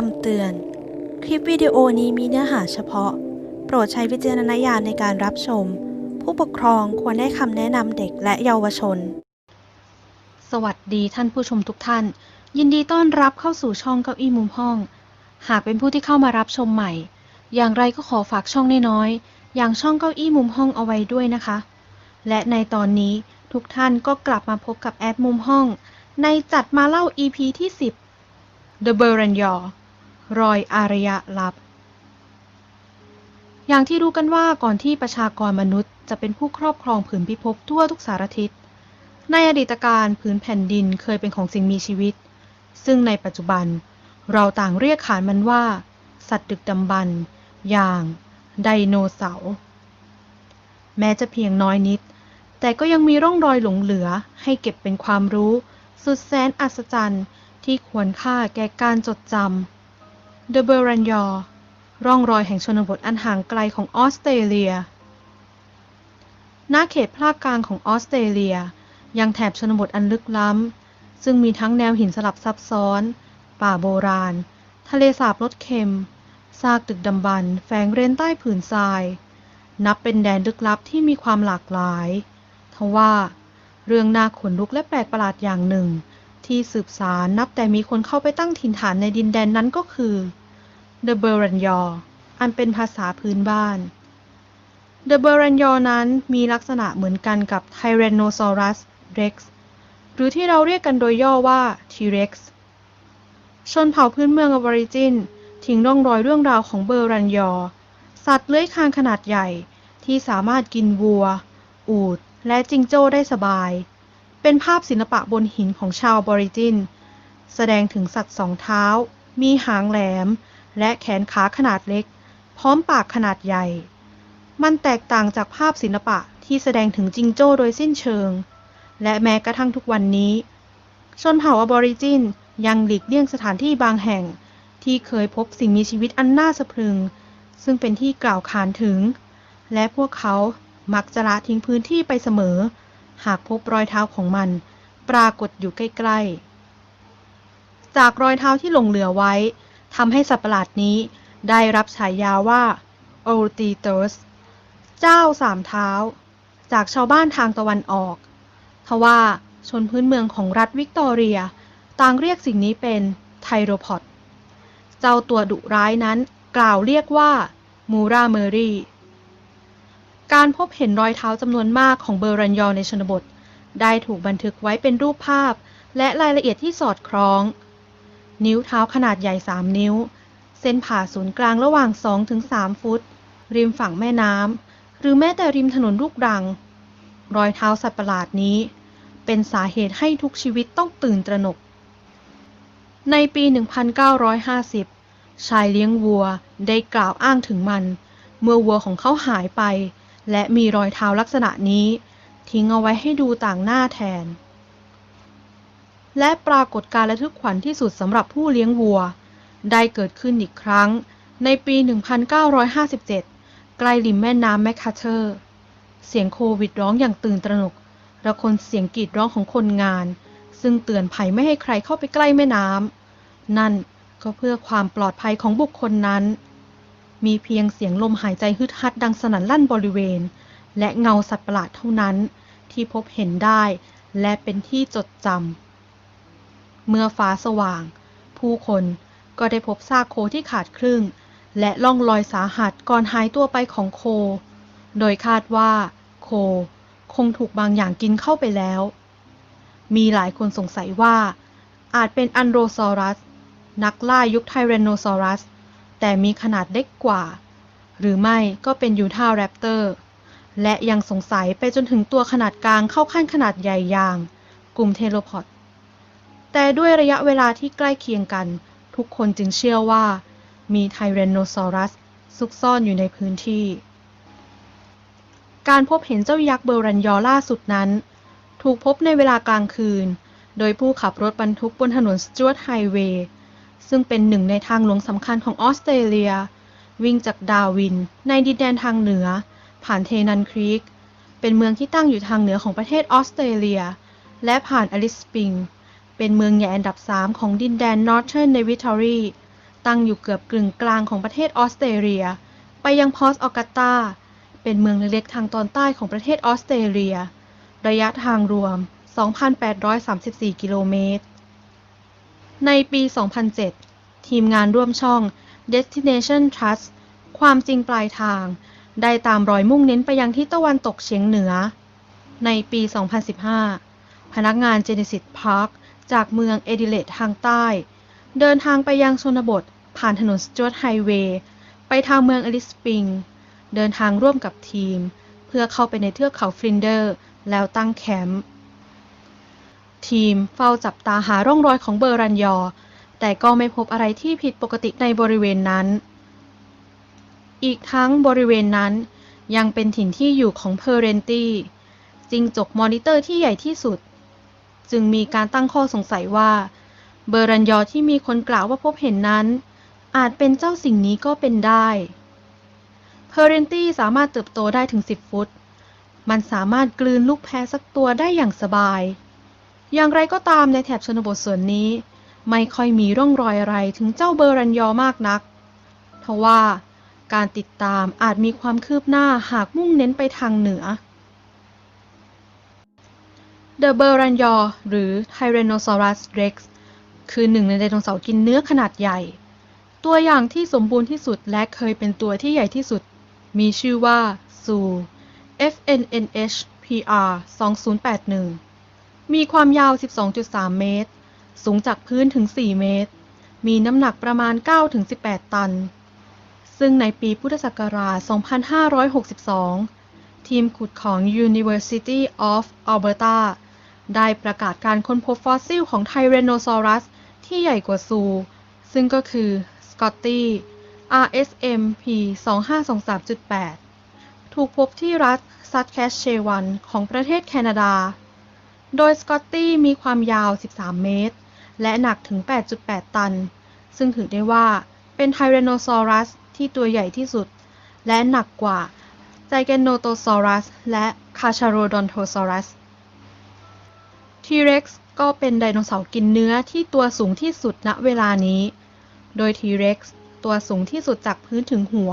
คำเตือน คลิปวิดีโอนี้มีเนื้อหาเฉพาะ โปรดใช้วิจารณญาณในการรับชม ผู้ปกครองควรให้คำแนะนำเด็กและเยาวชน สวัสดีท่านผู้ชมทุกท่าน ยินดีต้อนรับเข้าสู่ช่องเก้าอี้มุมห้อง หากเป็นผู้ที่เข้ามารับชมใหม่ อย่างไรก็ขอฝากช่องน้อยๆอย่างช่องเก้าอี้มุมห้องเอาไว้ด้วยนะคะ และในตอนนี้ทุกท่านก็กลับมาพบกับแอดมุมห้อง ในจัดมาเล่า EP ที่ 10 The b e r a n y a รอยอารยะลับ อย่างที่รู้กันว่าก่อนที่ประชากรมนุษย์จะเป็นผู้ครอบครองผืนพิภพทั่วทุกสารทิศ ในอดีตการผืนแผ่นดินเคยเป็นของสิ่งมีชีวิต ซึ่งในปัจจุบันเราต่างเรียกขานมันว่า สัตว์ดึกดำบรรอย่าง ไดโนเสาร์แม้จะเพียงน้อยนิด แต่ก็ยังมีร่องรอยหลงเหลือให้เก็บเป็นความรู้ สุดแสนอัศจรรย์ที่ควรค่าแก่การจดจำ The b e r a n y a ร่องรอยแห่งชนบทอันห่างไกลของออสเตรเลียณเขตภาคกลางของออสเตรเลีย ยังแถบชนบทอันลึกล้ำ ซึ่งมีทั้งแนวหินสลับซับซ้อน ป่าโบราณ ทะเลสาบรสเค็ม ซากตึกดำบรรแฝงเร้นใต้ผืนทราย นับเป็นแดนลึกลับที่มีความหลากหลาย ทว่า เรื่องน่าขนลุกและแปลกประหลาดอย่างหนึ่ง ที่สืบสารนับแต่มีคนเข้าไปตั้งถิ่นฐานในดินแดนนั้นก็คือ The b e r a n y a อันเป็นภาษาพื้นบ้าน The b e r a n y a นั้นมีลักษณะเหมือนกันกับ Tyrannosaurus Rex หรือที่เราเรียกกันโดยย่อว่า T-Rex ชนเผ่าพื้นเมืองอบอริจิน ทิ้งร่องรอยเรื่องราวของเบอรันยอ สัตว์เลื้อยคลานขนาดใหญ่ที่สามารถกินวัว อูฐและจิงโจ้ได้สบาย เป็นภาพศิลปะบนหินของชาวบอริจิน แสดงถึงสัตว์สองเท้า มีหางแหลม และแขนขาขนาดเล็ก พร้อมปากขนาดใหญ่ มันแตกต่างจากภาพศิลปะที่แสดงถึงจิงโจ้โดยสิ้นเชิง และแม้กระทั่งทุกวันนี้ ชนเผ่าอบอริจินยังหลีกเลี่ยงสถานที่บางแห่ง ที่เคยพบสิ่งมีชีวิตอันน่าสะพรึง ซึ่งเป็นที่กล่าวขานถึง และพวกเขามักจะละทิ้งพื้นที่ไปเสมอ หากพบรอยเท้าของมัน ปรากฏอยู่ใกล้ๆ จากรอยเท้าที่หลงเหลือไว้ทำให้สัตว์ประหลาดนี้ได้รับฉายาว่า o l t i t u s เจ้าสามเท้า จากชาวบ้านทางตะวันออก ทว่าชนพื้นเมืองของรัฐวิกตอเรีย ต่างเรียกสิ่งนี้เป็นไทโรพอด เจ้าตัวดุร้ายนั้นกล่าวเรียกว่ามูราเมอรี่ การพบเห็นรอยเท้าจำนวนมากของเบอร์รันยอในชนบท ได้ถูกบันทึกไว้เป็นรูปภาพ และรายละเอียดที่สอดคล้อง นิ้วเท้าขนาดใหญ่ 3 นิ้ว เส้นผ่าศูนย์กลางระหว่าง 2-3 ฟุต ริมฝั่งแม่น้ำหรือแม้แต่ริมถนนลูกรัง รอยเท้าสัตว์ประหลาดนี้ เป็นสาเหตุให้ทุกชีวิตต้องตื่นตระหนก ในปี 1950 ชายเลี้ยงวัวได้กล่าวอ้างถึงมัน เมื่อวัวของเขาหายไป และมีรอยเท้าลักษณะนี้ ทิ้งเอาไว้ให้ดูต่างหน้าแทน และปรากฏการณ์ระทึกขวัญที่สุดสำหรับผู้เลี้ยงวัว ได้เกิดขึ้นอีกครั้ง ในปี 1957 ใกล้ริมแม่น้ำแมคคาเทอร์ เสียงโควิดร้องอย่างตื่นตระหนกระคนเสียงกรีดร้องของคนงาน ซึ่งเตือนภัยไม่ให้ใครเข้าไปใกล้แม่น้ำนั่นก็เพื่อความปลอดภัยของบุคคลนั้น มีเพียงเสียงลมหายใจฮึดฮัดดังสนั่นลั่นบริเวณ และเงาสัตว์ประหลาดเท่านั้น ที่พบเห็นได้ และเป็นที่จดจำ เมื่อฟ้าสว่าง ผู้คนก็ได้พบซากโคที่ขาดครึ่ง และล่องลอยสาหัสก่อนหายตัวไปของโค โดยคาดว่า โค คงถูกบางอย่างกินเข้าไปแล้ว มีหลายคนสงสัยว่า อาจเป็นอันโดรซอรัส นักล่ายุคไทเรนโนซอรัส แต่มีขนาดเล็กกว่า หรือไม่ก็เป็นยูทาแรปเตอร์ และยังสงสัยไปจนถึงตัวขนาดกลางเข้าขั้นขนาดใหญ่อย่าง กลุ่มเทโลพอดแต่ด้วยระยะเวลาที่ใกล้เคียงกัน ทุกคนจึงเชื่อว่า มีไทเรโนซอรัส ซุกซ่อนอยู่ในพื้นที่ การพบเห็นเจ้ายักษ์เบอรันยอล่าสุดนั้น ถูกพบในเวลากลางคืน โดยผู้ขับรถบรรทุกบนถนนสจวตไฮเวย์ ซึ่งเป็นหนึ่งในทางหลวงสำคัญของออสเตรเลีย วิ่งจากดาวิน ในดินแดนทางเหนือ ผ่านเทนันครีก เป็นเมืองที่ตั้งอยู่ทางเหนือของประเทศออสเตรเลีย และผ่านอลิสปิง เป็นเมืองใหญ่อันดับ 3 ของดินแดน Northern Territory ตตั้งอยู่เกือบกึ่งกลางของประเทศออสเตรเลีย ไปยังพอร์ตออกัตตาเป็นเมืองเล็กๆทางตอนใต้ของประเทศออสเตรเลีย ระยะทางรวม 2,834 กิโลเมตร ในปี 2007 ทีมงานร่วมช่อง Destination Trust ความจริงปลายทาง ได้ตามรอยมุ่งเน้นไปยังทิศตะวันตกเฉียงเหนือ ในปี 2015 พนักงาน Genesis Park จากเมืองเอดิเลดทางใต้ เดินทางไปยังชนบท ผ่านถนนสจ w ตไฮเวย์ไปทางเมืองอลิสปริง เดินทางร่วมกับทีม เพื่อเข้าไปในเทือกเขาฟลินเดอร์ แล้วตั้งแคมป์ ทีมเฝ้าจับตาหาร่องรอยของเบอร์รันยอ แต่ก็ไม่พบอะไรที่ผิดปกติในบริเวณนั้น อีกทั้งบริเวณนั้น ยังเป็นถิ่นที่อยู่ของเพอร์เรนตี้จิงจกมอนิเตอร์ที่ใหญ่ที่สุด จึงมีการตั้งข้อสงสัยว่า เบอร์รันยอที่มีคนกล่าวว่าพบเห็นนั้น อาจเป็นเจ้าสิ่งนี้ก็เป็นได้เพอร์เรนตี้สามารถเติบโตได้ถึง 10 ฟุต มันสามารถกลืนลูกแพะสักตัวได้อย่างสบาย อย่างไรก็ตามในแถบชนบทส่วนนี้ ไม่ค่อยมีร่องรอยอะไรถึงเจ้าเบอร์รันยอมากนัก ทว่าการติดตามอาจมีความคืบหน้าหากมุ่งเน้นไปทางเหนือ The b e r a n y a w หรือ Tyrannosaurus rex คือหนึ่งในไดโนเสาร์กินเนื้อขนาดใหญ่ ตัวอย่างที่สมบูรณ์ที่สุดและเคยเป็นตัวที่ใหญ่ที่สุด มีชื่อว่า Zoo FNNH PR 2081 มีความยาว 12.3 เมตร สูงจากพื้นถึง 4 เมตร มีน้ำหนักประมาณ 9-18 ตัน ซึ่งในปีพุทธศักราช 2562 ทีมขุดของ University of Alberta ได้ประกาศการค้นพบฟอสซิลของไทเรโนซอรัส ที่ใหญ่กว่าซู ซึ่งก็คือ Scotty RSM P 2523.8 ถูกพบที่รัฐซัตแคชเชวันของประเทศแคนาดา โดยสกอตตี้มีความยาว 13 เมตร และหนักถึง 8.8 ตัน ซึ่งถือได้ว่าเป็นไทเรโนซอรัสที่ตัวใหญ่ที่สุด และหนักกว่าไจแกนโนโตซอรัส และคาชาโรดอนโทซอรัส T-Rex ก็เป็นไดโนเสาร์กินเนื้อที่ตัวสูงที่สุดณเวลานี้ โดย T-Rex ตัวสูงที่สุดจากพื้นถึงหัว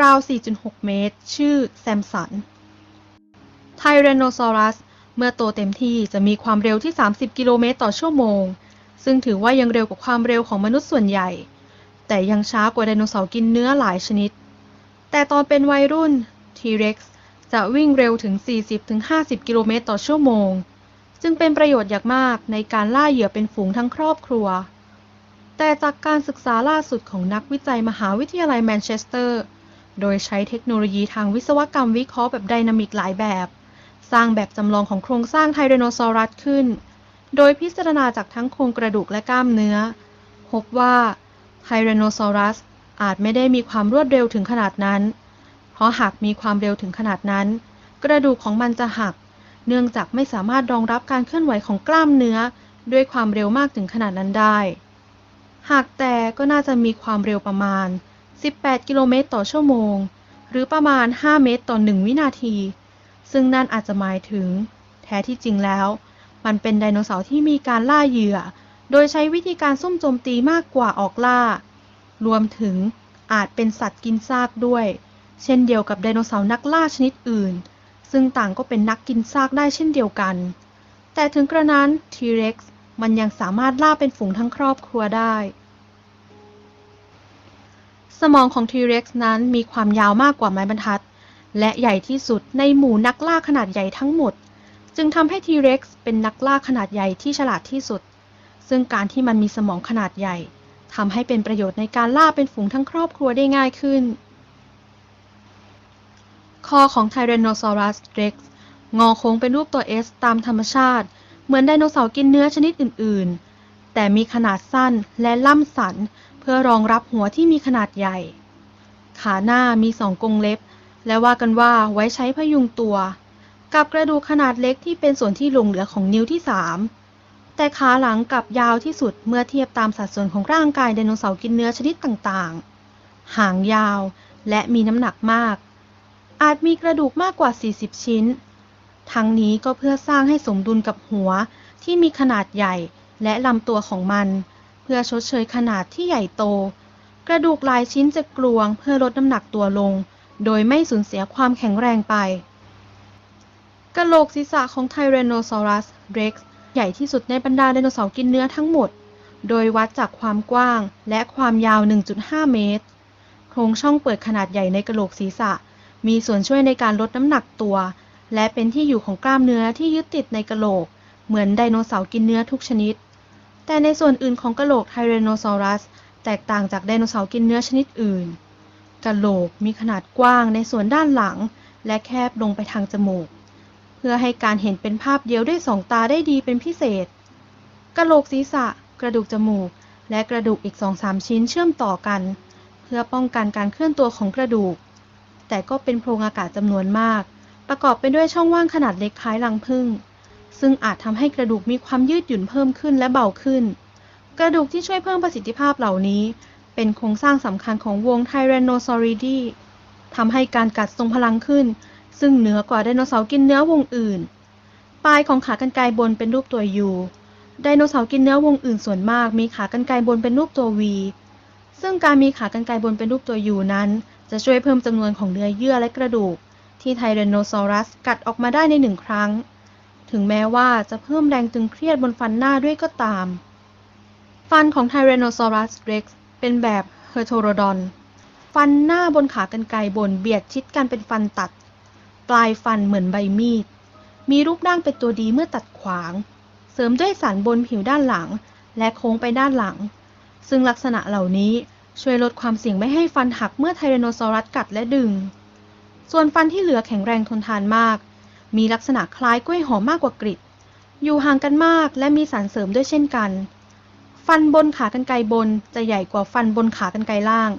ราว 4.6 เมตร ชื่อแซมสันไทเรโนซอรัส เมื่อโตเต็มที่จะมีความเร็วที่ 30 กิโลเมตรต่อชั่วโมง ซึ่งถือว่ายังเร็วกว่าความเร็วของมนุษย์ส่วนใหญ่ แต่ยังช้ากว่าไดโนเสาร์กินเนื้อหลายชนิด แต่ตอนเป็นวัยรุ่น T-Rex จะวิ่งเร็วถึง 40-50 กิโลเมตรต่อชั่วโมงจึงเป็นประโยชน์อย่างมากในการล่าเหยื่อเป็นฝูงทั้งครอบครัว แต่จากการศึกษาล่าสุดของนักวิจัยมหาวิทยาลัยแมนเชสเตอร์ โดยใช้เทคโนโลยีทางวิศวกรรมวิเคราะห์แบบไดนามิกหลายแบบ สร้างแบบจำลองของโครงสร้างไทเรโนซอรัสขึ้น โดยพิจารณาจากทั้งโครงกระดูกและกล้ามเนื้อ พบว่าไทเรโนซอรัสอาจไม่ได้มีความรวดเร็วถึงขนาดนั้น เพราะหากมีความเร็วถึงขนาดนั้น กระดูกของมันจะหัก เนื่องจากไม่สามารถรองรับการเคลื่อนไหวของกล้ามเนื้อ ด้วยความเร็วมากถึงขนาดนั้นได้ หากแต่ก็น่าจะมีความเร็วประมาณ 18 กิโลเมตรต่อชั่วโมง หรือประมาณ 5 เมตรต่อ 1 วินาที ซึ่งนั่นอาจจะหมายถึง แท้ที่จริงแล้ว มันเป็นไดโนเสาร์ที่มีการล่าเหยื่อ โดยใช้วิธีการซุ่มโจมตีมากกว่าออกล่า รวมถึงอาจเป็นสัตว์กินซากด้วย เช่นเดียวกับไดโนเสาร์นักล่าชนิดอื่น ซึ่งต่างก็เป็นนักกินซากได้เช่นเดียวกัน แต่ถึงกระนั้น T-Rex มันยังสามารถล่าเป็นฝูงทั้งครอบครัวได้ สมองของ T-Rex นั้นมีความยาวมากกว่าไม้บรรทัด และใหญ่ที่สุดในหมู่นักล่าขนาดใหญ่ทั้งหมด จึงทำให้ T-Rex เป็นนักล่าขนาดใหญ่ที่ฉลาดที่สุด ซึ่งการที่มันมีสมองขนาดใหญ่ทำให้เป็นประโยชน์ในการล่าเป็นฝูงทั้งครอบครัวได้ง่ายขึ้น คอของ Tyrannosaurus rex งอโค้งเป็นรูปตัว S ตามธรรมชาติ เหมือนไดโนเสาร์กินเนื้อชนิดอื่น ๆ แต่มีขนาดสั้นและล่ำสัน เพื่อรองรับหัวที่มีขนาดใหญ่ ขาหน้ามีสองกรงเล็บ และว่ากันว่าไว้ใช้พยุงตัว กับกระดูกขนาดเล็กที่เป็นส่วนที่หลงเหลือของนิ้วที่ 3 แต่ขาหลังกับยาวที่สุดเมื่อเทียบตามสัดส่วนของร่างกายไดโนเสาร์กินเนื้อชนิดต่างๆ หางยาวและมีน้ำหนักมาก อาจมีกระดูกมากกว่า 40 ชิ้น ทั้งนี้ก็เพื่อสร้างให้สมดุลกับหัวที่มีขนาดใหญ่และลำตัวของมัน เพื่อชดเชยขนาดที่ใหญ่โต กระดูกหลายชิ้นจะกลวงเพื่อลดน้ำหนักตัวลง โดยไม่สูญเสียความแข็งแรงไป กะโหลกศีรษะของไทเรโนซอรัสเร็กซ์ใหญ่ที่สุดในบรรดาไดโนเสาร์กินเนื้อทั้งหมด โดยวัดจากความกว้างและความยาว 1.5 เมตร โครงช่องเปิดขนาดใหญ่ในกะโหลกศีรษะ มีส่วนช่วยในการลดน้ำหนักตัว และเป็นที่อยู่ของกล้ามเนื้อที่ยึดติดในกะโหลก เหมือนไดโนเสาร์กินเนื้อทุกชนิด แต่ในส่วนอื่นของกะโหลกไทเรโนซอรัส แตกต่างจากไดโนเสาร์กินเนื้อชนิดอื่น กะโหลกมีขนาดกว้างในส่วนด้านหลัง และแคบลงไปทางจมูก เพื่อให้การเห็นเป็นภาพเดียวด้วยสองตาได้ดีเป็นพิเศษกะโหลกศีรษะ กระดูกจมูก และกระดูกอีกสองสามชิ้นเชื่อมต่อกัน เพื่อป้องกันการเคลื่อนตัวของกระดูก แต่ก็เป็นโพรงอากาศจำนวนมาก ประกอบไปด้วยช่องว่างขนาดเล็กคล้ายรังผึ้งซึ่งอาจทำให้กระดูกมีความยืดหยุ่นเพิ่มขึ้นและเบาขึ้น กระดูกที่ช่วยเพิ่มประสิทธิภาพเหล่านี้ เป็นโครงสร้างสำคัญของวงไทเรนโนซอริดีทำให้การกัดทรงพลังขึ้น ซึ่งเหนือกว่าไดโนเสาร์กินเนื้อวงอื่น ปลายของขากรรไกรบนเป็นรูปตัวยูไดโนเสาร์กินเนื้อวงอื่นส่วนมากมีขากรรไกรบนเป็นรูปตัววีซึ่งการมีขากรรไกรบนเป็นรูปตัวยูนั้น จะช่วยเพิ่มจำนวนของเนื้อเยื่อและกระดูก ที่ไทเรนโนซอรัสกัดออกมาได้ในหนึ่งครั้ง ถึงแม้ว่าจะเพิ่มแรงตึงเครียดบนฟันหน้าด้วยก็ตาม ฟันของไทเรนโนซอรัสเร็กซ์ เป็นแบบเฮอร์โทโรดอน ฟันหน้าบนขากรรไกรบนเบียดชิดกันเป็นฟันตัด ปลายฟันเหมือนใบมีด มีรูปร่างเป็นตัวดีเมื่อตัดขวาง เสริมด้วยสันบนผิวด้านหลัง และโค้งไปด้านหลัง ซึ่งลักษณะเหล่านี้ช่วยลดความเสี่ยงไม่ให้ฟันหักเมื่อไทเรโนซอรัสกัดและดึง ส่วนฟันที่เหลือแข็งแรงทนทานมาก มีลักษณะคล้ายกล้วยหอมมากกว่ากริดอยู่ห่างกันมากและมีสารเสริมด้วยเช่นกัน ฟันบนขากรรไกรบนจะใหญ่กว่าฟันบนขากรรไกรล่าง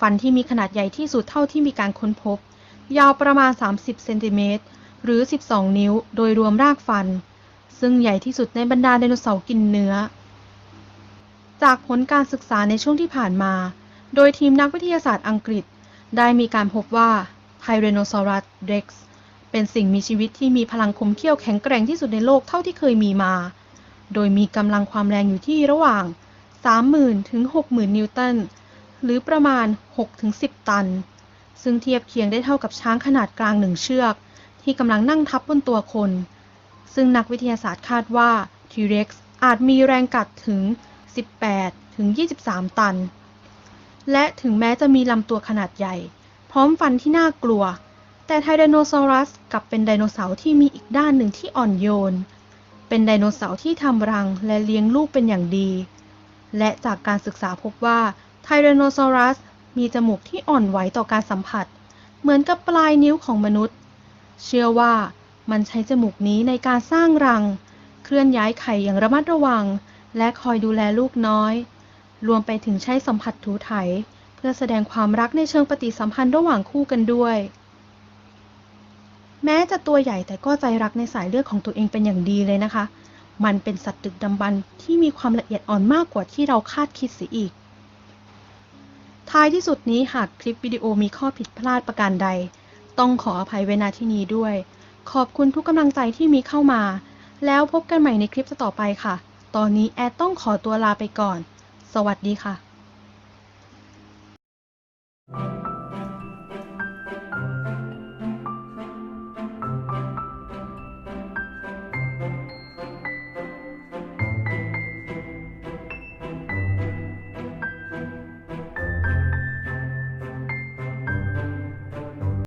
ฟันที่มีขนาดใหญ่ที่สุดเท่าที่มีการค้นพบ ยาวประมาณ 30 เซนติเมตร หรือ 12 นิ้ว โดยรวมรากฟัน ซึ่งใหญ่ที่สุดในบรรดาไดโนเสาร์กินเนื้อ จากผลการศึกษาในช่วงที่ผ่านมา โดยทีมนักวิทยาศาสตร์อังกฤษ ได้มีการพบว่าไทเรโนซอรัสเร็กซ์เป็นสิ่งมีชีวิตที่มีพลังคมเขี้ยวแข็งแกร่งที่สุดในโลกเท่าที่เคยมีมา โดยมีกำลังความแรงอยู่ที่ระหว่าง 30,000 ถึง 60,000 นิวตัน หรือประมาณ 6-10 ตัน ซึ่งเทียบเคียงได้เท่ากับช้างขนาดกลางหนึ่งเชือก ที่กำลังนั่งทับบนตัวคน ซึ่งนักวิทยาศาสตร์คาดว่า T-Rex อาจมีแรงกัดถึง 18 ถึง 23 ตัน และถึงแม้จะมีลำตัวขนาดใหญ่ พร้อมฟันที่น่ากลัว แต่ไทเรโนซอรัสกลับเป็นไดโนเสาร์ที่มีอีกด้านหนึ่งที่อ่อนโยน เป็นไดโนเสาร์ที่ทำรังและเลี้ยงลูกเป็นอย่างดี และจากการศึกษาพบว่าไทเรโนซอรัสมีจมูกที่อ่อนไหวต่อการสัมผัส เหมือนกับปลายนิ้วของมนุษย์ เชื่อว่ามันใช้จมูกนี้ในการสร้างรัง เคลื่อนย้ายไข่อย่างระมัดระวัง และคอยดูแลลูกน้อย รวมไปถึงใช้สัมผัสถูไถ เพื่อแสดงความรักในเชิงปฏิสัมพันธ์ระหว่างคู่กันด้วย แม้จะตัวใหญ่แต่ก็ใจรักในสายเลือดของตัวเองเป็นอย่างดีเลยนะคะ มันเป็นสัตว์ดึกดำบรรที่มีความละเอียดอ่อนมากกว่าที่เราคาดคิดเสียอีก ท้ายที่สุดนี้หากคลิปวิดีโอมีข้อผิดพลาดประการใด ต้องขออภัยไว้ณที่นี้ด้วย ขอบคุณทุกกำลังใจที่มีเข้ามา แล้วพบกันใหม่ในคลิปต่อไปค่ะ ตอนนี้แอดต้องขอตัวลาไปก่อน สวัสดีค่ะ